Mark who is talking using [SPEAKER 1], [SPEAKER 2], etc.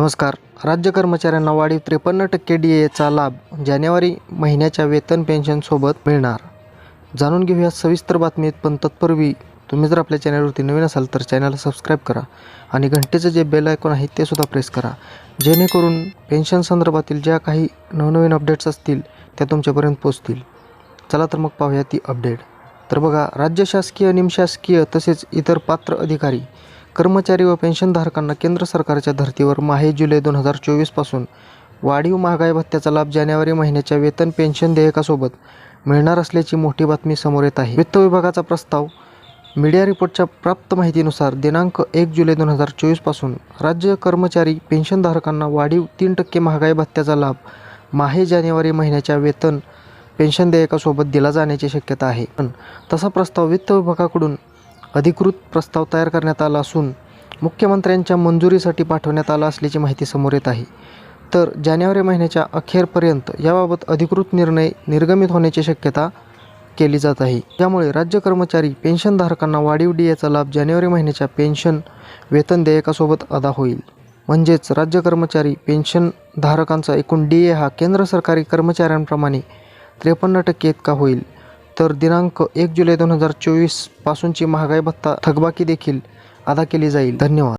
[SPEAKER 1] नमस्कार. राज्य कर्मचाऱ्यांना वाढीव त्रेपन्न टक्के डी एचा लाभ जानेवारी महिन्याच्या वेतन पेन्शनसोबत मिळणार. जाणून घेऊया सविस्तर बातमीत पण तत्पूर्वी तुम्ही जर आपल्या चॅनलवरती नवीन असाल तर चॅनलला सबस्क्राईब करा आणि घंटेचं जे बेल आयकॉन आहे ते सुद्धा प्रेस करा. जेणेकरून पेन्शन संदर्भातील ज्या काही नवनवीन अपडेट्स असतील त्या तुमच्यापर्यंत पोचतील चला तर मग पाहूया ती अपडेट. तर बघा राज्य शासकीय निमशासकीय तसेच इतर पात्र अधिकारी कर्मचारी व पेन्शनधारकांना केंद्र सरकारच्या धर्तीवर माहे जुलै दोन हजार चोवीसपासून वाढीव महागाई भत्त्याचा लाभ जानेवारी महिन्याच्या वेतन पेन्शन देयकासोबत मिळणार असल्याची मोठी बातमी समोर येत आहे. वित्त विभागाचा प्रस्ताव मीडिया रिपोर्टच्या प्राप्त माहितीनुसार दिनांक एक जुलै दोन हजार चोवीसपासून राज्य कर्मचारी पेन्शनधारकांना वाढीव तीन टक्के महागाई भत्त्याचा लाभ माहे जानेवारी महिन्याच्या वेतन पेन्शन देयकासोबत दिला जाण्याची शक्यता आहे. पण तसा प्रस्ताव वित्त विभागाकडून अधिकृत प्रस्ताव तयार करण्यात आला असून मुख्यमंत्र्यांच्या मंजुरीसाठी पाठवण्यात आला असल्याची माहिती समोर येत आहे. तर जानेवारी महिन्याच्या अखेरपर्यंत याबाबत अधिकृत निर्णय निर्गमित होण्याची शक्यता केली जात आहे. त्यामुळे राज्य कर्मचारी पेन्शनधारकांना वाढीव डी एचा लाभ जानेवारी महिन्याच्या पेन्शन वेतन देयकासोबत अदा होईल. म्हणजेच राज्य कर्मचारी पेन्शनधारकांचा एकूण डी ए हा केंद्र सरकारी कर्मचाऱ्यांप्रमाणे त्रेपन्न टक्के इतका होईल. तर दिनांक एक जुलै दोन हजार चोवीसपासूनची महागाई भत्ता थकबाकी देखील अदा केली जाईल. धन्यवाद.